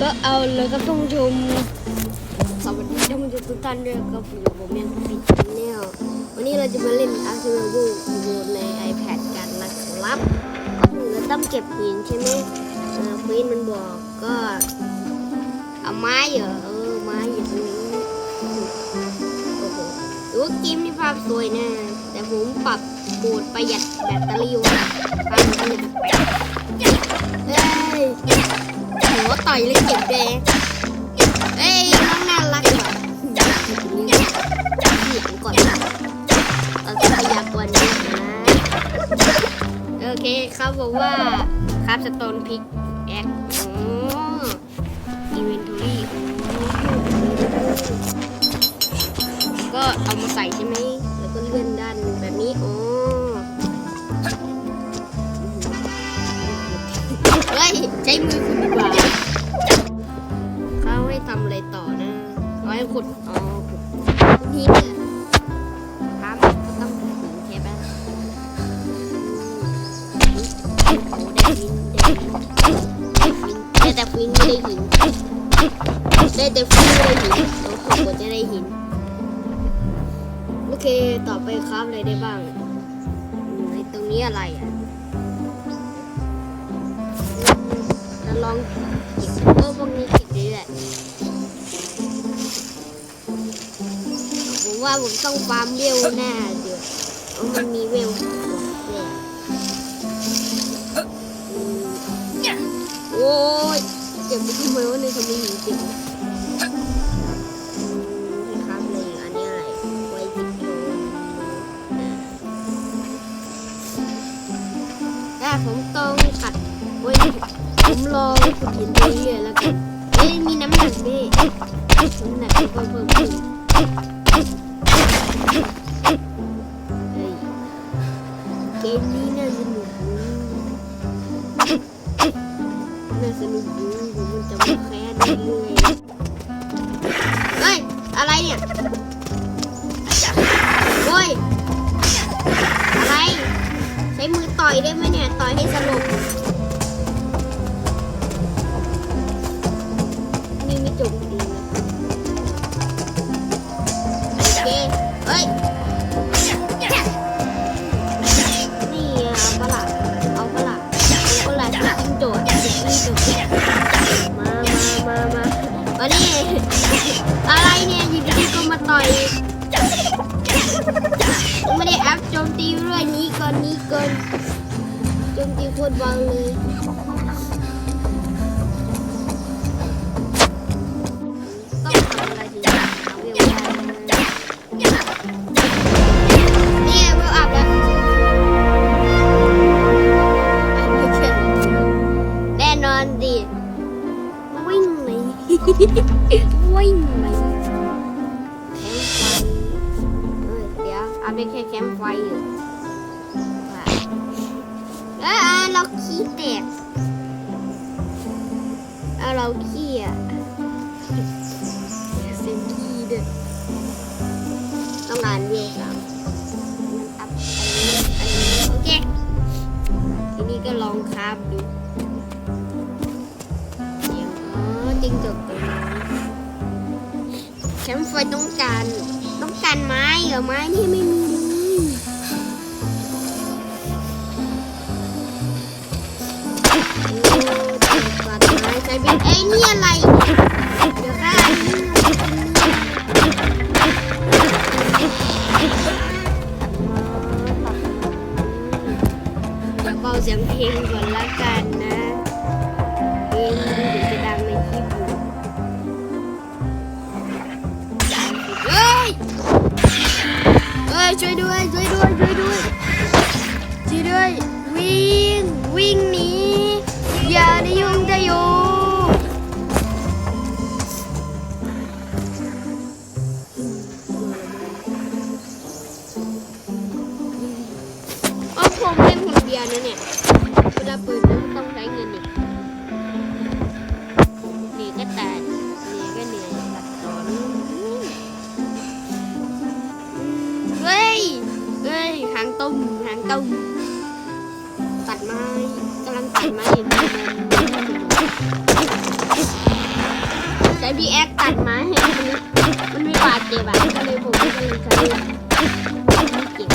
ก็เอาเลยครับท่านผู้ชมสวัสดีท่านผู้ชมทุกท่านด้วยครับอยู่กับผมยังปิดแนลวันนี้เราจะมาเล่นอาร์เซนอลบูใน iPad กันนะครับเราต้องเก็บหินใช่ไหมเฟีนมันบอกก็เอาไม้เหรอเออไม้อยู่ตรงนี้โอ้โหดูว่าเกมนี่ภาพสวยนะแต่ผมปรับโหมดประหยัดแบตเตอรี่ไว้ภาพมันก็เลยแปลกเฮ้ย ต่อยเลยเจ็บแดงเอ้ยน้องน่ารักว่ะอยากกินเลี้ยงเสียงก่อนเราจะพยากรณ์นี้นะโอเคครับบอกว่าครับสโตนพิกแอคอ้อีเวนทอรี่ก็เอามาใส่ใช่ไหมแล้วก็เลื่อนด้านแบบนี้โอ้เฮ้ยใช้มือคุณ ให้ขุดอ๋อขุดนี่เนี่ยครับต้องขุดหินใช่ปะอืมโอ้โหได้หินได้หินได้แต่ฟิงไม่ได้หินได้แต่ฟิงไม่ได้หินโอ้โหกว่าจะได้หินโอเคต่อไปครับอะไรได้บ้างอืมไอ้ตรงนี้อะไรอะจะลองเก็บเออพวกนี้เก็บดีแหละ ว่าผมต้องฟาร์มเวลแน่เดี๋ยวเพราะมันมีเวลแน่อืมโอ้ยเก็บไปทำไมวะในทำไมหินเก็บอืมนี่ครับเลยอันนี้อะไรไว้ติดโดนถ้ผมต้องขัดไว้ผมลองขุดหินไปเรื่อยแล้วกันเอ้ยมีน้ำหนักด้วยน้ำหนักก็เพิ่มขึ้น เฮ้ยเกมนี้น่าสนุกอยู่น่าสนุกอยู่ผมมันจะมาแค้นเรื่อยเฮ้ย อะไรเนี่ยโอ้ย อะไร ใช้มือต่อยได้ไหมเนี่ย ต่อยให้สลบ โจมตีโคตรเบาเลย ขี้แตกเอาเราขี้อะเซ็นขี้เด้วยต้องอ่านเวลสามมันอัพอันนี้อันนี้โอเคทีนี้ก็ลองคาบดูเดี๋ยวอ๋อจริงจบตรงนี้แคมไฟต้องการต้องการไม้เหรอไม้นี่ไม่มี ช้เตงตัดไม้กำลังตัดไม้อยู่ช้พีแอคตัดไม้ให้มันมันไม่บาดเจ็บอะก็เลยผมก็เลยใช้ไม่เจ็บ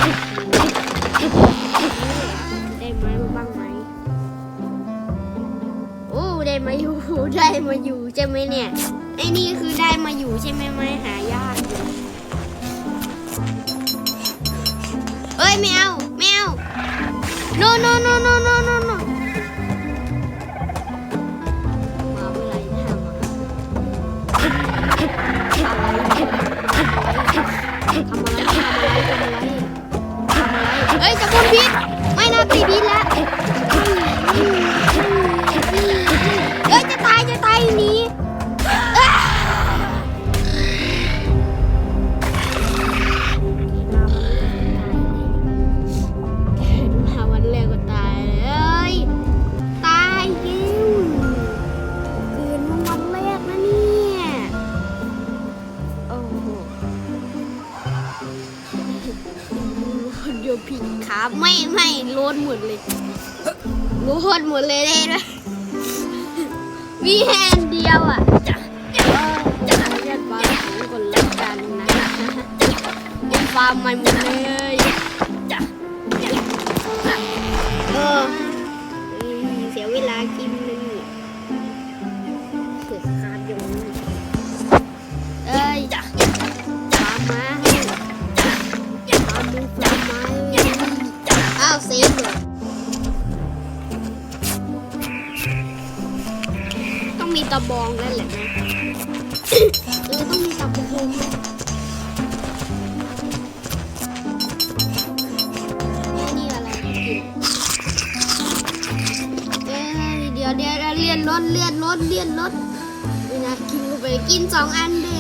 ได้ไม้มาบ้างไหมโอ้ได้มาอยู่ได้มาอยู่ใช่ไหมเนี่ยไอ้นี่คือได้มาอยู่ใช่ไหมไม้หา คนเดียวผิดครับไม่ไม่โลดหมดเลยโลดหมดเลยได้ด้วยมีแฮนเดียวอะจะจะเรียกว่าของคนละกันนะเป็นฟาร์มใหม่หมดเลยจะจะเออเสียเวลากิน นี่อะไรเอ้ยเดี๋ยวเดี๋ยวเลื่อนรถเลื่อนรถเลื่อนรถนี่นะกินเข้าไปกินสองอันเด้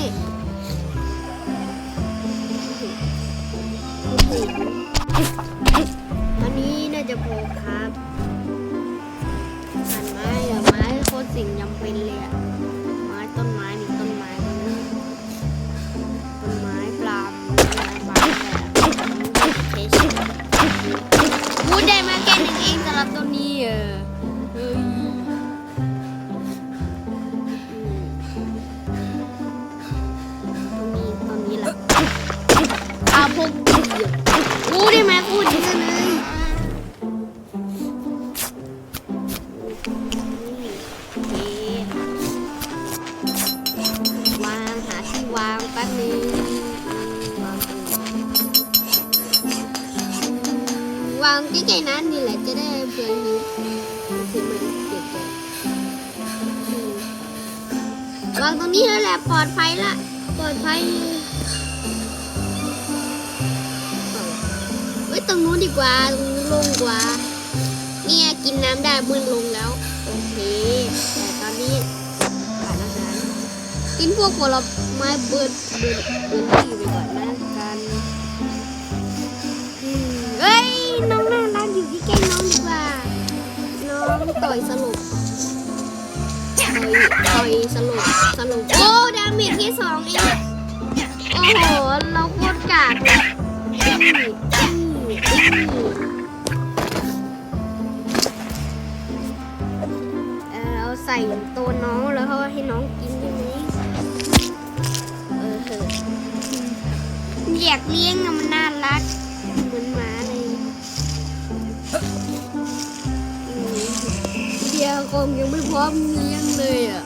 อันนี้น่าจะพอครับหั่นไม้อะไม้โคตรสิ่งจำเป็นเลยอะ กินน้ำได้มืนลงแล้ว โอเค แต่ตอนนี้ขาดอาหารกินพวกผลไม้เบิร์ดเบิร์ดเบิร์ดที่ไปก่อนนะกันเฮ้ยน้องน่ารักอยู่ที่แกล้น้องดีกว่า น้องต่อยสลบต่อยต่อยสลบสลบโอ้ดาเมจที่สองเองโอ้โห เราโคตรกากเลย ใส่ตัวน้องแล้วเขาให้น้องกินได้ไหมเออเหอะอยากเลี้ยงอะมันน่ารักเหมือนหมาเลยเดียวคงยังไม่พร้อมเลี้ยงเลยอะ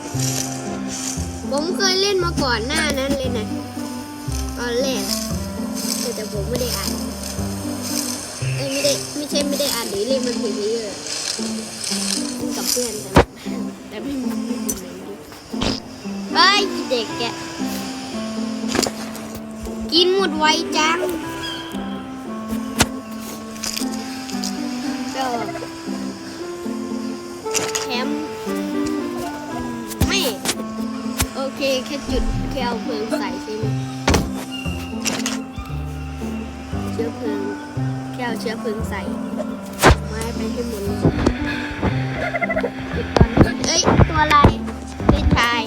ผมเคยเล่นมาก่อนหน้านั้นเลยนะตอนแรกแต่แต่ผมไม่ได้อ่านเอ้ยไม่ได้ไม่ใช่ไม่ได้อ่านหรือเล่นมันเพลเยอะเล่นกับเพื่อนกัน เฮ้ยเด็กแกกินหมดไวจังก็แถมไม่โอเคแค่จุดแค่เอาเพลิงใส่ใช่ไหมเชื้อเพลิงแค่เอาเชื้อเพลิงใส่ เลยจุดตอนนี้ย ตัวอะไร เพศชาย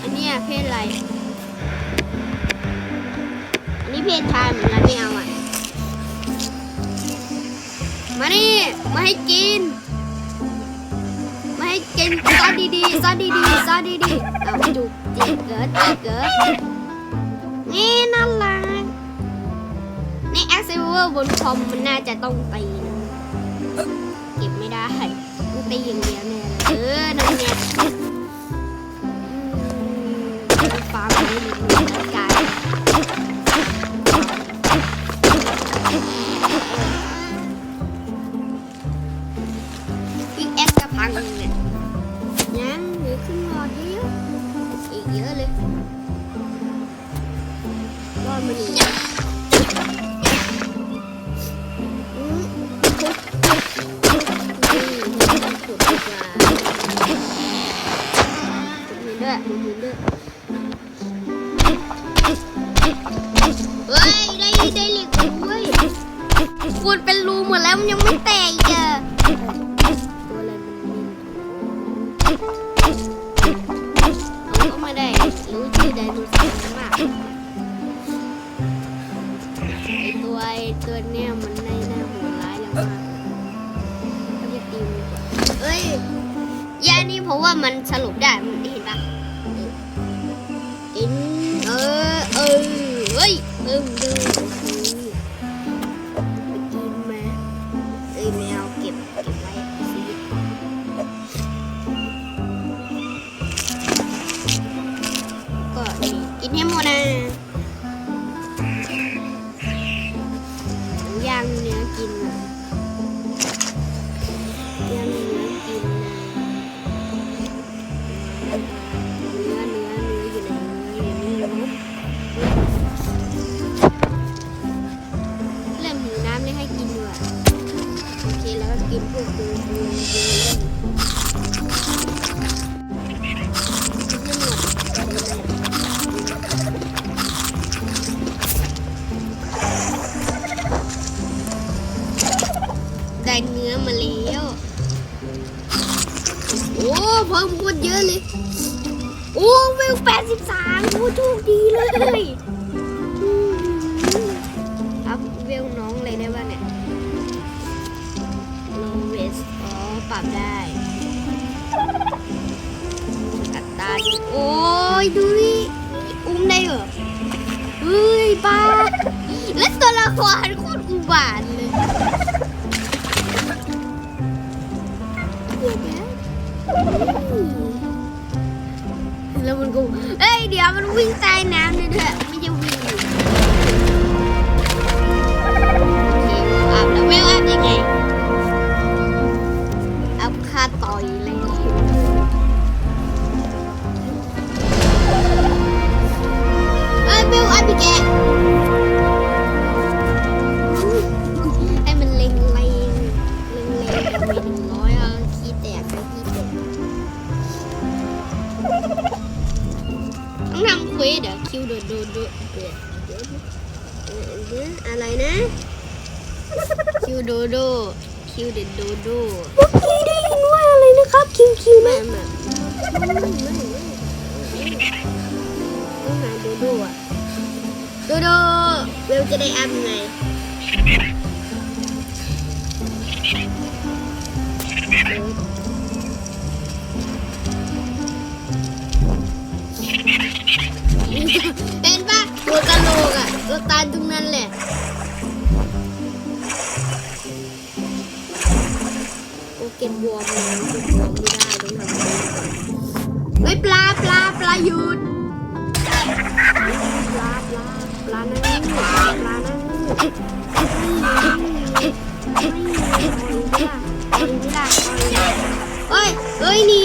อันเนี้ยเพศอะไร อันนี้เพศชายเหมือนกันไม่เอาอะ มานี่ มาให้กิน มาให้กินซะดีๆซะดีๆซะดีๆเอาจุกจิกเกิดจิกเกิดนี่น่ารักนี่แอคเซเวอร์บนคอมมันน่าจะต้องตี ตีอย่างเดียวแน่เลยเออนั่นเนี่ย ขุดเป็นรูหมดแล้วมันยังไม่แตกอีกอะตัวอะไรมันมีเอาก็ไม่ได้รู้ชื่อไดโนเสาร์มากไอตัวไอตัวเนี้ยมันในหน้าโหดร้ายแล้วมากก็จะตีมันกว่าเอ้ยยานี่เพราะว่ามันสรุปได้มันเห็นปะกินเออเออเฮ้ยเออเดิ โอ้เวลแปดสิบสามโอ้โชคดีเลยอืมอัพเวลน้องเลยได้ป่ะเนี่ย low risk อ๋อปรับได้อัตราดีโอ้ยดูดิอุ้มได้เหรอเฮ้ยป้าและตัวละครโคตรอุบาทเลย แล้วมันก็เอ้ยเดี๋ยวมันวิ่งใต้น้ำด้วยเถอะไม่จะวิ่งอยู่โอเคอาบแล้วเวลอัพยังไง เป็นปะตัวกะโหลกอะตัวตายตรงนั้นแหละ โอเก็บวมเลยเก็บวมไม่ได้ต้องทำอะไรเฮ้ยปลาปลาปลาหยุดปลาปลาปลานั่งปลานั่ง เฮ้ยเฮ้ยหนี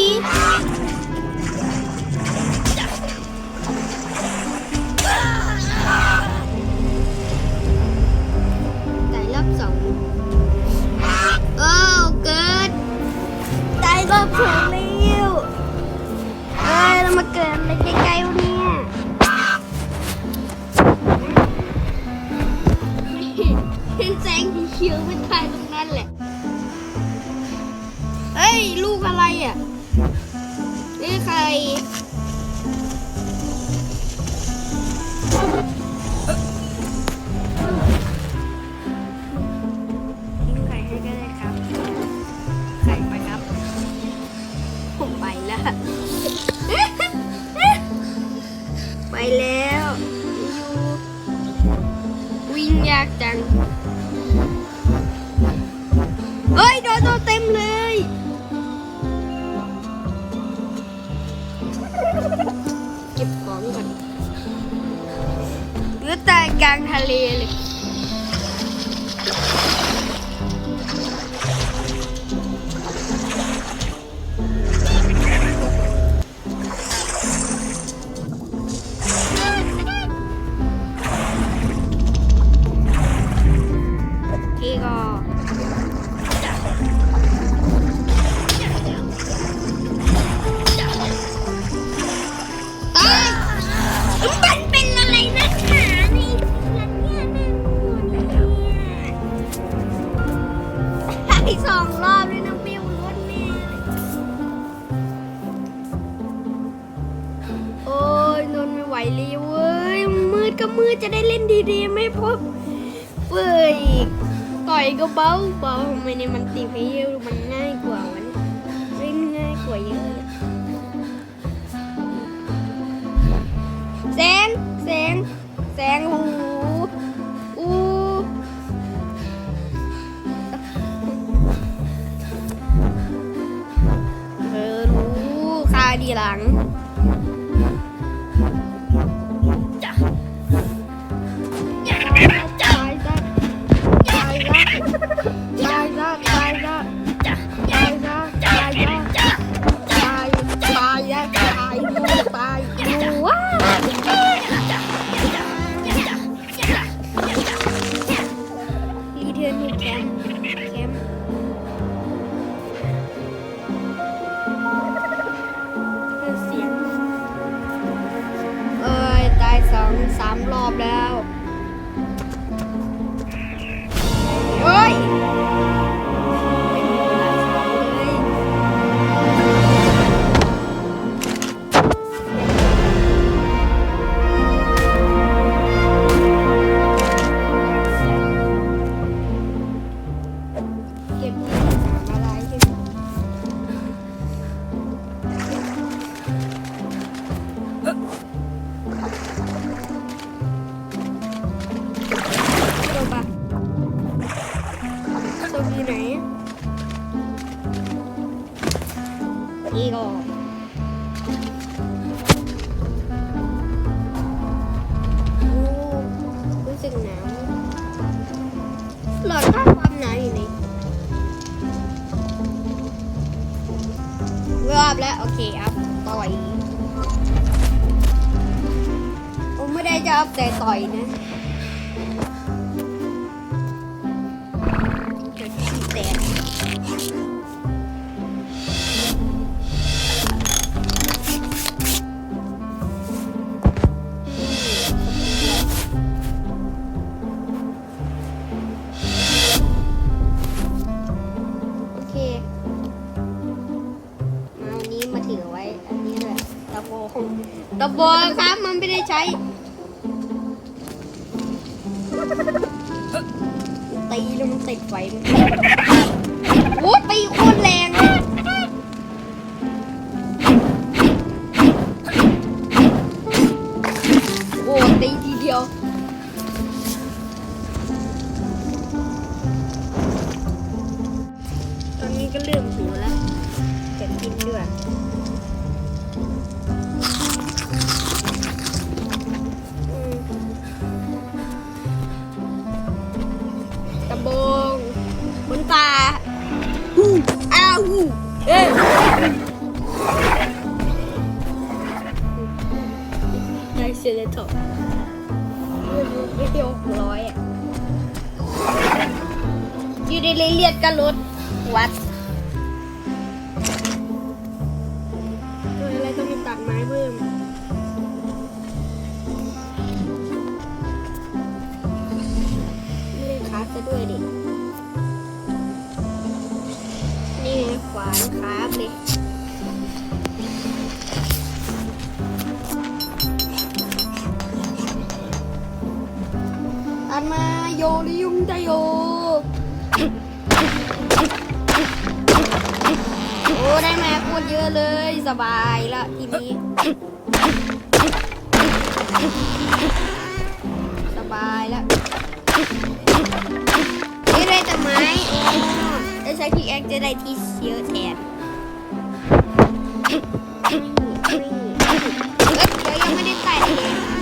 ผไปแล้ว ไปแล้ววิ่งยากจัง เฮ้ย โดนตัวเต็มเลย เก็บของก่อนเนื้อตายกลางทะเลเลยำไมเนี่ยมันตีเพย์มันง่ายกว่ามันเล่นง่ายกว่าเยอะเลยแสงแสงแสงหูอูเออรู้คาดีหลังามรอบแล้ว นี่ก็โอ้รู้สึกหนาวหลอดค่าความหนไหนรอบแล้วโอเคครับต่อย ผมไม่ได้จะอัพแต่ต่อยนะ ตะโบงครับมันไม่ได้ใช้ตีแล้วมันติดไฟมันโอ้ตีโค เอ๊ะได้เซเลยเถอะไม่เดียวหกร้อยอะอยู่ในเรียดกันรถ มาโยริยุงจะโยโอ้ได้มาพูดเยอะเลยสบายละทีนี้ สบายแล้วนี่ได้แต่ไม้จะใช้พีแอคจะได้ที่เยอะแทนเอ้ยเดี๋ยวยังไม่ได้ใส่เลย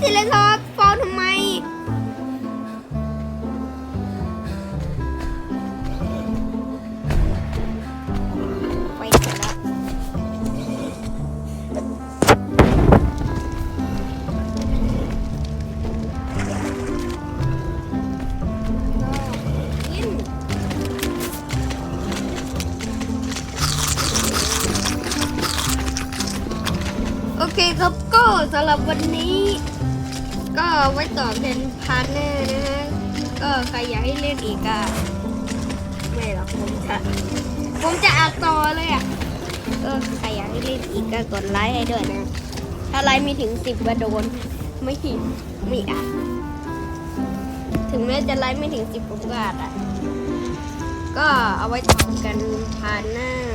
สิเลยทอดฟอนทำไม ไปเสร็จแล้วกินโอเคครับก็สำหรับวันนี้ ไว้ต่อเป็นพาร์ทเนอร์นะฮะก็ใครอยากให้เล่นอีกอะไม่หรอกผมจะผมจะอัดต่อเลยอะก็ใครอยากให้เล่นอีกก็กดไลค์ให้ด้วยนะ ถ้าไลค์ม่ถึงสิบก็โดนไม่ถึงไม่อัดถึงแม้จะไลฟ์ไม่ถึงสิบผมก็อัดอะก็เอาไว้ทำกันผ่านหน้าน